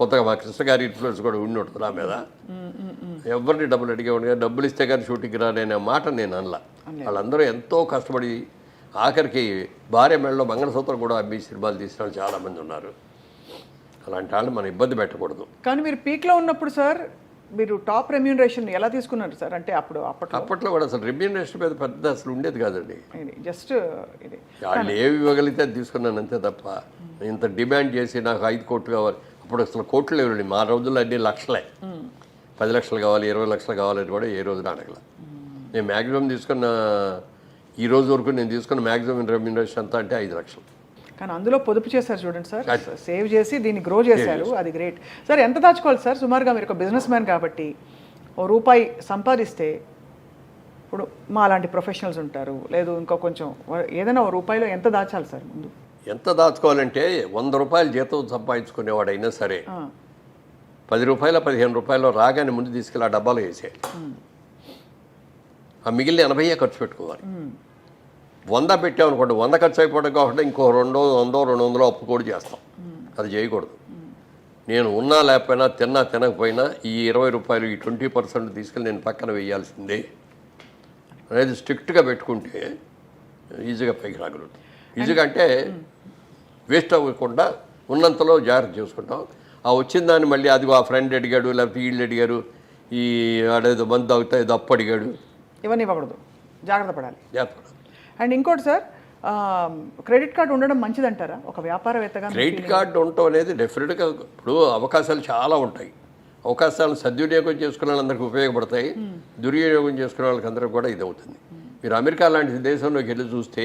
కొత్తగా మా కృష్ణ గారి ఇన్ఫ్లుయెన్స్ కూడా ఉండి ఉంటుంది నా మీద. ఎవరిని డబ్బులు అడిగేవాడు కానీ డబ్బులు ఇస్తే కానీ షూటింగ్ రాడనే మాట నేను అనలా. వాళ్ళందరూ ఎంతో కష్టపడి ఆఖరికి భార్య మెడలో మంగళసూత్రం కూడా అమ్మి సినిమాలు తీసిన వాళ్ళు చాలామంది ఉన్నారు. అలాంటి వాళ్ళు మనం ఇబ్బంది పెట్టకూడదు. కానీ మీరు పీక్లో ఉన్నప్పుడు సార్ మీరు టాప్ రెమ్యూనరేషన్ ఎలా తీసుకున్నారు సార్ అంటే అప్పుడు అప్పట్లో? అప్పట్లో కూడా అసలు రెమ్యూనరేషన్ మీద పెద్ద అసలు ఉండేది కాదండి. జస్ట్ ఇది. వాళ్ళు ఏవి ఇవ్వగలిగితే అది తీసుకున్నాను అంతే తప్ప ఇంత డిమాండ్ చేసి నాకు ఐదు కోట్లు కావాలి. అప్పుడు అసలు కోట్లు లేవండి. మా రోజుల్లో అన్ని లక్షలే. పది లక్షలు కావాలి ఇరవై లక్షలు కావాలని కూడా ఏ రోజున అడగల. నేను మ్యాక్సిమం తీసుకున్న ఈ రోజు వరకు నేను తీసుకున్న మ్యాక్సిమం రెమ్యూనరేషన్ అంతా అంటే ఐదు లక్షలు. కానీ అందులో పొదుపు చేశారు చూడండి సార్. సేవ్ చేసి దీన్ని గ్రో చేశారు. అది గ్రేట్. సార్ ఎంత దాచుకోవాలి సార్? సుమారుగా మీరు ఒక బిజినెస్ మ్యాన్ కాబట్టి ఓ రూపాయి సంపాదిస్తే ఇప్పుడు మా లాంటి ప్రొఫెషనల్స్ ఉంటారు. లేదు ఇంకో కొంచెం ఏదైనా ఓ రూపాయిలో ఎంత దాచాలి సార్ ముందు? ఎంత దాచుకోవాలంటే వంద రూపాయలు జీతం సంపాదించుకునేవాడైనా సరే పది రూపాయల పదిహేను రూపాయలు రాగానే ముందు తీసుకెళ్ళి ఆ డబ్బాలో వేసేయాలి ఆ మిగిలిన ఎనభైయే ఖర్చు పెట్టుకోవాలి. వంద పెట్టామనుకోండి వంద ఖర్చు అయిపోవడం కాబట్టి ఇంకో రెండో వందో రెండు వందలు అప్పు కూడా చేస్తాం. అది చేయకూడదు. నేను ఉన్నా లేకపోయినా తిన్నా తినకపోయినా ఈ ఇరవై రూపాయలు ఈ ట్వంటీ పర్సెంట్ తీసుకెళ్ళి నేను పక్కన వేయాల్సిందే. అనేది స్ట్రిక్ట్గా పెట్టుకుంటే ఈజీగా పైకి రాగలుగుతాం. అంటే వేస్ట్ అవ్వకుండా ఉన్నంతలో జాగ్రత్త చూసుకుంటాం. ఆ వచ్చిన దాన్ని మళ్ళీ అది ఆ ఫ్రెండ్ అడిగాడు లేకపోతే వీళ్ళు అడిగారు ఈ ఆడేదో మందు తాగుతా ఏదో అప్పు అడిగాడు. ఇవన్నీ ఇవ్వకూడదు. జాగ్రత్త పడాలి. జాగ్రత్త. అండ్ ఇంకోటి సార్ క్రెడిట్ కార్డు ఉండడం మంచిదంటారా? ఒక వ్యాపారవేత్తగా క్రెడిట్ కార్డు ఉండటం అనేది డెఫినెట్గా ఇప్పుడు అవకాశాలు చాలా ఉంటాయి. అవకాశాలను సద్వినియోగం చేసుకునే వాళ్ళందరికీ ఉపయోగపడతాయి. దుర్వినియోగం చేసుకునే వాళ్ళకి అందరికీ కూడా ఇది అవుతుంది మీరు అమెరికా లాంటి దేశంలోకి వెళ్ళి చూస్తే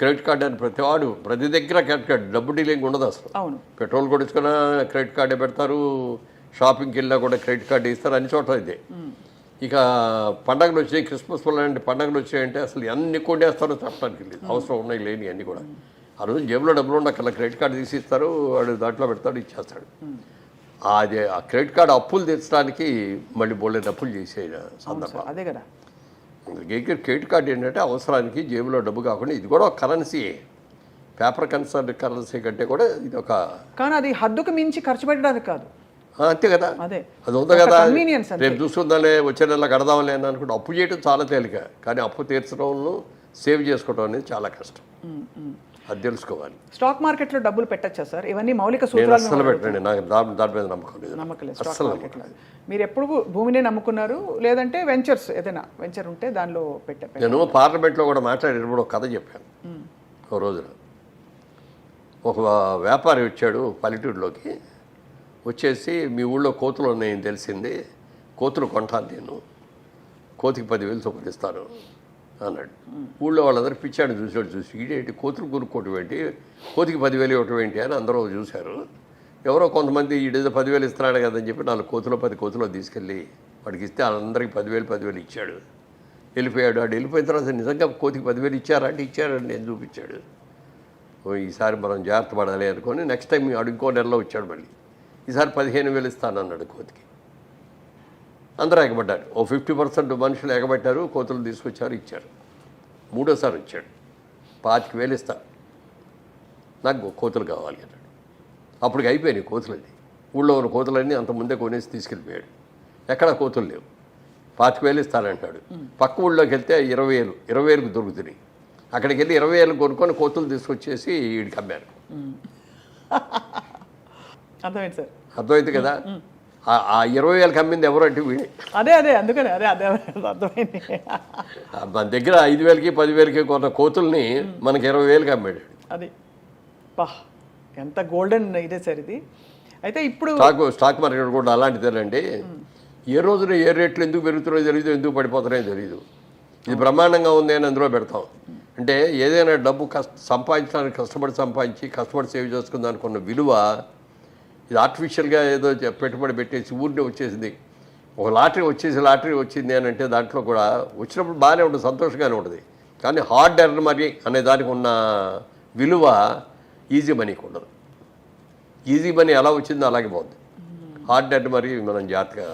క్రెడిట్ కార్డు అని ప్రతి వాడు ప్రతి దగ్గర క్రెడిట్ కార్డు డబ్బు డీలింగ్ ఉండదు అసలు. అవును. పెట్రోల్ కొడుచుకున్నా క్రెడిట్ కార్డే పెడతారు షాపింగ్కి వెళ్ళినా కూడా క్రెడిట్ కార్డు ఇస్తారు అన్ని చోట్ల ఇదే. ఇక పండగలు వచ్చాయి క్రిస్మస్ లాంటి పండగలు వచ్చాయంటే అసలు ఎన్ని కొట్టేస్తారో చెప్పడానికి లేదు. అవసరం ఉన్నాయి లేని అన్ని కూడా. ఆ రోజు జేబులో డబ్బులు ఉండక్కర్లా క్రెడిట్ కార్డు తీసి ఇస్తారు వాడు దాంట్లో పెడతాడు ఇచ్చేస్తాడు. అది ఆ క్రెడిట్ కార్డు అప్పులు తెచ్చడానికి మళ్ళీ బోలెడు అప్పులు చేసే సందర్భం. అదే కదా. దగ్గర క్రెడిట్ కార్డు ఏంటంటే అవసరానికి జేబులో డబ్బు కాకుండా ఇది కూడా ఒక కరెన్సీయే పేపర్ కన్సర్న్ కరెన్సీ కంటే కూడా ఇది ఒక కానీ అది హద్దుకు మించి ఖర్చు పెట్టడానికి కాదు. అంతే కదా. అదే. అది ఉంది కదా? రేపు చూసుకుందాలే వచ్చే నెల కడదాంలే అని అనుకుంటే అప్పు చేయడం చాలా తేలిక. కానీ అప్పు తీర్చడం సేవ్ చేసుకోవడం అనేది చాలా కష్టం. అది తెలుసుకోవాలి. స్టాక్ మార్కెట్లో డబ్బులు పెట్టచ్చా సార్? ఇవన్నీ మౌలిక సూత్రాలు పెట్టండి నాకు దాని మీద నమ్మకం లేదు. నమ్మకం లేదు. స్టాక్ అస్సలు మార్కెట్లో మీరు ఎప్పుడు భూమిని నమ్ముకున్నారు? లేదంటే వెంచర్స్ ఏదైనా వెంచర్ ఉంటే దానిలో పెట్టే నేను పార్లమెంట్లో కూడా మాట్లాడేటప్పుడు ఒక కథ చెప్పాను. ఓ రోజున. ఒక వ్యాపారి వచ్చాడు పల్లెటూరులోకి. వచ్చేసి మీ ఊళ్ళో కోతులు ఉన్నాయని తెలిసింది. కోతులు కొంటాను నేను. కోతికి పదివేలు చొప్పున ఇస్తాను. అన్నాడు. ఊళ్ళో వాళ్ళందరూ పిచ్చాడు చూసాడు చూసి ఇటు కోతులు కొనుక్కోవటం ఏంటి? కోతికి పదివేలు ఇవ్వటం ఏంటి? అని అందరూ చూశారు. ఎవరో కొంతమంది ఈడేదో పదివేలు ఇస్తున్నాడు కదని చెప్పి నాలుగు కోతులు పది కోతులు తీసుకెళ్ళి వాడికి ఇస్తే అందరికి పదివేలు పదివేలు ఇచ్చాడు. వెళ్ళిపోయాడు. వాడు వెళ్ళిపోయిన తర్వాత నిజంగా కోతికి పదివేలు ఇచ్చారా? అంటే ఇచ్చారని నేను చూపించాడు. ఓ ఈసారి మనం జాగ్రత్త పడాలి అనుకొని నెక్స్ట్ టైం వాడు ఇంకో నెలలో వచ్చాడు మళ్ళీ. ఈసారి పదిహేను వేలు ఇస్తానన్నాడు కోతికి. అందరూ ఎగబడ్డారు. ఓ ఫిఫ్టీ పర్సెంట్ మనుషులు ఎగబట్టారు కోతులు తీసుకొచ్చారు ఇచ్చారు. మూడోసారి వచ్చాడు. పాతికి వేలు ఇస్తా. నాకు కోతులు కావాలి అన్నాడు. అప్పటికి అయిపోయినాయి కోతులన్నీ. ఊళ్ళో ఉన్న కోతులన్నీ అంత ముందే కొనేసి తీసుకెళ్ళిపోయాడు. ఎక్కడ కోతులు లేవు. పాతిక వేలు ఇస్తానంటాడు. పక్క ఊళ్ళోకి వెళ్తే ఇరవై వేలు ఇరవై వేలకు దొరుకుతున్నాయి. అక్కడికి వెళ్ళి ఇరవై వేలు కొనుక్కొని కోతులు తీసుకొచ్చేసి వీడికి అమ్మారు. అర్థమైంది సార్. అర్థమైంది కదా? ఆ- ఇరవై వేలకు అమ్మింది ఎవరు అంటే వీడే. అదే అదే అందుకనే అదే అదే అర్థమైంది. మన దగ్గర ఐదు వేలకి పదివేలకి కొన్న కోతుల్ని మనకి ఇరవై వేలకి అమ్మాడు అది. పా ఎంత గోల్డెన్ ఇదే సార్ ఇది. అయితే ఇప్పుడు స్టాక్ స్టాక్ మార్కెట్ కూడా అలాంటిదేనండి. ఏ రోజున ఏ రేట్లు ఎందుకు పెరుగుతున్నాయో తెలియదు ఎందుకు పడిపోతున్నాయో తెలియదు ఇది బ్రహ్మాండంగా ఉంది అని అందులో పెడతాం. అంటే ఏదైనా డబ్బు కష్ట సంపాదించడానికి కష్టపడి సంపాదించి కష్టపడి సేవ్ చేసుకుని దానికి ఉన్న విలువ ఇది ఆర్టిఫిషియల్గా ఏదో పెట్టుబడి పెట్టేసి ఊరిని వచ్చేసింది. ఒక లాటరీ వచ్చేసి లాటరీ వచ్చింది అని అంటే దాంట్లో కూడా వచ్చినప్పుడు బాగానే ఉంటుంది సంతోషంగానే ఉంటుంది. కానీ హార్డ్ ఎర్న్ మనీ అనే దానికి ఉన్న విలువ ఈజీ మనీకి ఉండదు. ఈజీ మనీ ఎలా వచ్చిందో అలాగే పోతుంది హార్డ్ ఎర్న్ మరీ మనం జాగ్రత్తగా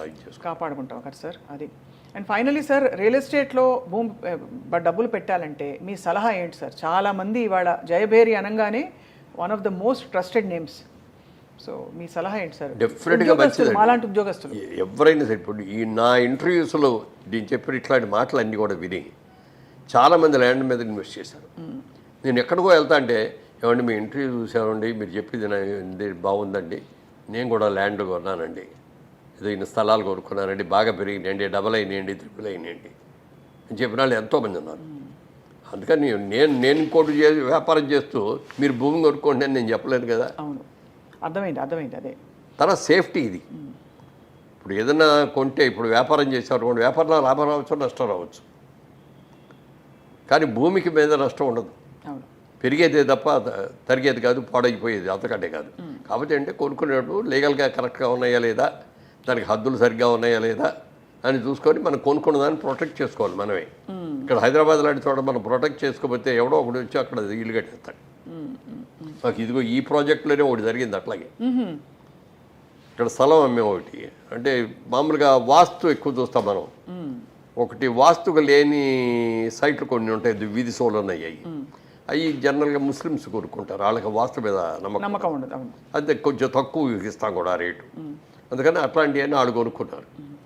కాపాడుకుంటాం కదా సార్ అది. అండ్ ఫైనలీ సార్ రియల్ ఎస్టేట్లో భూమి డబ్బులు పెట్టాలంటే మీ సలహా ఏంటి సార్ చాలామంది ఇవాళ జయభేరి అనగానే one of the most trusted names so మీ సలహా ఏంటి సార్? Definitely గా ఉద్యోగస్తులు, ఎవరైనా సరే ఇప్పుడు ఈ నా ఇంటర్వ్యూస్లో నేను చెప్పిన ఇట్లాంటి మాటలు అన్నీ కూడా విని చాలామంది ల్యాండ్ మీద ఇన్వెస్ట్ చేశారు. నేను ఎక్కడికో వెళ్తా అంటే ఏమండి మీ ఇంటర్వ్యూ చూసామండి మీరు చెప్పింది బాగుందండి. నేను కూడా ల్యాండ్ కొన్నానండి. ఏదో ఇన్ని స్థలాలు కొనుక్కున్నానండి బాగా పెరిగినాయండి డబల్ అయినాయండి త్రిపుల్ అయినాయండి. అని చెప్పిన వాళ్ళు ఎంతోమంది ఉన్నారు. అందుకని నేను నేను ఇంకోటి చే వ్యాపారం చేస్తూ మీరు భూమి కొనుక్కోండి అని నేను చెప్పలేను కదా. అవును. అర్థమైంది అర్థమైంది అదే. తర్వాత సేఫ్టీ ఇది. ఇప్పుడు ఏదైనా కొంటే ఇప్పుడు వ్యాపారం చేసేవారు వ్యాపారంలో లాభం రావచ్చు నష్టం రావచ్చు. కానీ భూమికి మీద నష్టం ఉండదు. పెరిగేదే తప్ప తరిగేది కాదు పాడైపోయేది అంతకంటే కాదు. కాబట్టి అంటే కొనుక్కునేటప్పుడు లీగల్గా కరెక్ట్గా ఉన్నాయా లేదా దానికి హద్దులు సరిగ్గా ఉన్నాయా లేదా అని చూసుకొని మనం కొనుక్కున్న దాన్ని ప్రొటెక్ట్ చేసుకోవాలి మనమే. ఇక్కడ హైదరాబాద్ లాంటి చోట మనం ప్రొటెక్ట్ చేసుకోకపోతే ఎవడో ఒకటి వచ్చి అక్కడ ఇల్లు కట్టేస్తాడు. మాకు ఇదిగో ఈ ప్రాజెక్టులోనే ఒకటి జరిగింది అట్లాగే. ఇక్కడ స్థలం అమ్మే ఒకటి. అంటే మామూలుగా వాస్తు ఎక్కువ చూస్తాం మనం. ఒకటి వాస్తుగా లేని సైట్లు కొన్ని ఉంటాయి వీధి సోలు అయ్యాయి. అవి జనరల్గా ముస్లిమ్స్ కొనుక్కుంటారు వాళ్ళకి వాస్తు మీద నమ్మకం. ఉండదు అదే కొంచెం తక్కువ ఇస్తాం కూడా రేటు. అందుకని అట్లాంటివన్నీ వాళ్ళు కొనుక్కున్నారు.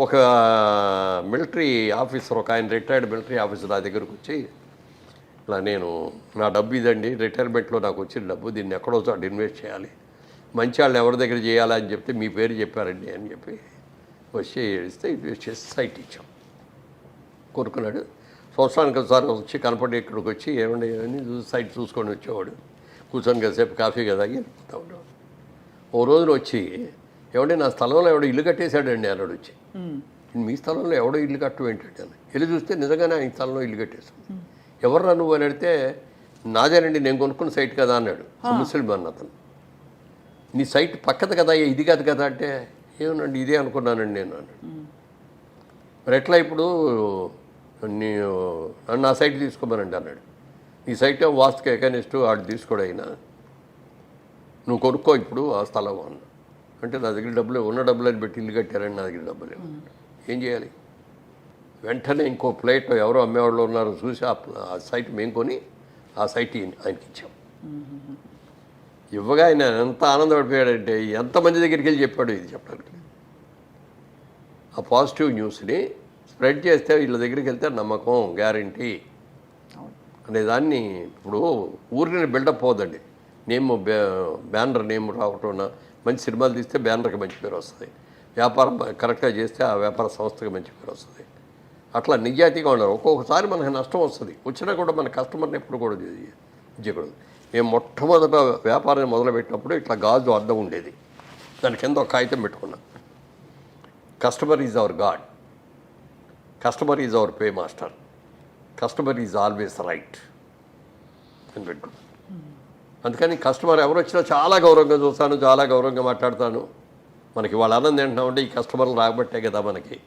ఒక మిలిటరీ ఆఫీసర్ ఒక ఆయన రిటైర్డ్ మిలిటరీ ఆఫీసర్ నా దగ్గరకు వచ్చి ఇలా నేను నా డబ్బు ఇదండి రిటైర్మెంట్లో నాకు వచ్చిన డబ్బు దీన్ని ఎక్కడో చోట ఇన్వెస్ట్ చేయాలి. మంచి వాళ్ళు ఎవరి దగ్గర చేయాలి అని చెప్తే మీ పేరు చెప్పారండి అని చెప్పి వచ్చి ఇస్తే ఇన్వెస్ట్ చేసి సైట్ ఇచ్చాం. కొనుక్కున్నాడు సంవత్సరానికి ఒకసారి వచ్చి కనపడి ఇక్కడికి వచ్చి ఏమండి అని చూసి సైట్ చూసుకొని వచ్చేవాడు. కూర్చొని కాసేపు కాఫీ కదా వెళ్ళిపోతా ఉండేవాడు ఓ రోజున వచ్చి ఏమండి నా స్థలంలో ఎవడో ఇల్లు కట్టేశాడండి అన్నాడు వచ్చి. మీ స్థలంలో ఎవడో ఇల్లు కట్టడం ఏంటంటే అని వెళ్ళి చూస్తే నిజంగానే ఆయన స్థలంలో ఇల్లు కట్టేశాడు. ఎవర్రా నువ్వు అని అడిగితే నాదేనండి నేను కొనుక్కున్న సైట్ కదా అన్నాడు. ముస్లిం అన్న అతను. నీ సైట్ పక్కది కదా ఇది కాదు కదా అంటే ఏమనండి ఇదే అనుకున్నానండి నేను అన్నాడు. మరి ఎట్లా ఇప్పుడు నీ నన్ను ఆ సైట్ తీసుకోమనండి అన్నాడు. నీ సైట్ ఏమో వాస్తుకి ఎకనిస్ట్ వాడు తీసుకోడు అయినా నువ్వు కొనుక్కో ఇప్పుడు ఆ స్థలం అన్న అంటే నా దగ్గర డబ్బులు ఉన్న డబ్బులు అని పెట్టి ఇల్లు కట్టారని నా దగ్గర డబ్బులు ఏం చేయాలి? వెంటనే ఇంకో ప్లేట్ ఎవరో అమ్మేవాళ్ళు ఉన్నారో చూసి ఆ సైట్ మేము కొని ఆ సైట్ ఆయనకి ఇచ్చాం. ఇవ్వగా ఆయన ఎంత ఆనందపడిపోయాడంటే ఎంతమంది దగ్గరికి వెళ్ళి చెప్పాడు ఇది చెప్పడానికి. ఆ పాజిటివ్ న్యూస్ని స్ప్రెడ్ చేస్తే వీళ్ళ దగ్గరికి వెళ్తే నమ్మకం గ్యారంటీ అనే దాన్ని ఇప్పుడు ఊరిని బిల్డప్ అవుదండి నేమ్ బ్యానర్ నేమ్ రావటం మంచి సినిమాలు తీస్తే బ్యానర్కి మంచి పేరు వస్తుంది. వ్యాపారం కరెక్ట్గా చేస్తే ఆ వ్యాపార సంస్థకి మంచి పేరు వస్తుంది. అట్లా నిజాయితీగా ఉన్నారు ఒక్కొక్కసారి మనకి నష్టం వస్తుంది. వచ్చినా కూడా మన కస్టమర్ని ఎప్పుడు కూడా చేయకూడదు మేము మొట్టమొదట వ్యాపారాన్ని మొదలుపెట్టినప్పుడు ఇట్లా గాజు అద్దం ఉండేది. దాని కింద ఒక కాగితం పెట్టుకున్నాం. Customer is our god. Customer is our paymaster. Customer is always right అని పెట్టుకున్నాను అందుకని కస్టమర్ ఎవరు వచ్చినా చాలా గౌరవంగా చూస్తాను చాలా గౌరవంగా మాట్లాడతాను. మనకి వాళ్ళ ఆనందం ఏంటంటే ఈ కస్టమర్లు రాబట్టే కదా మనకి.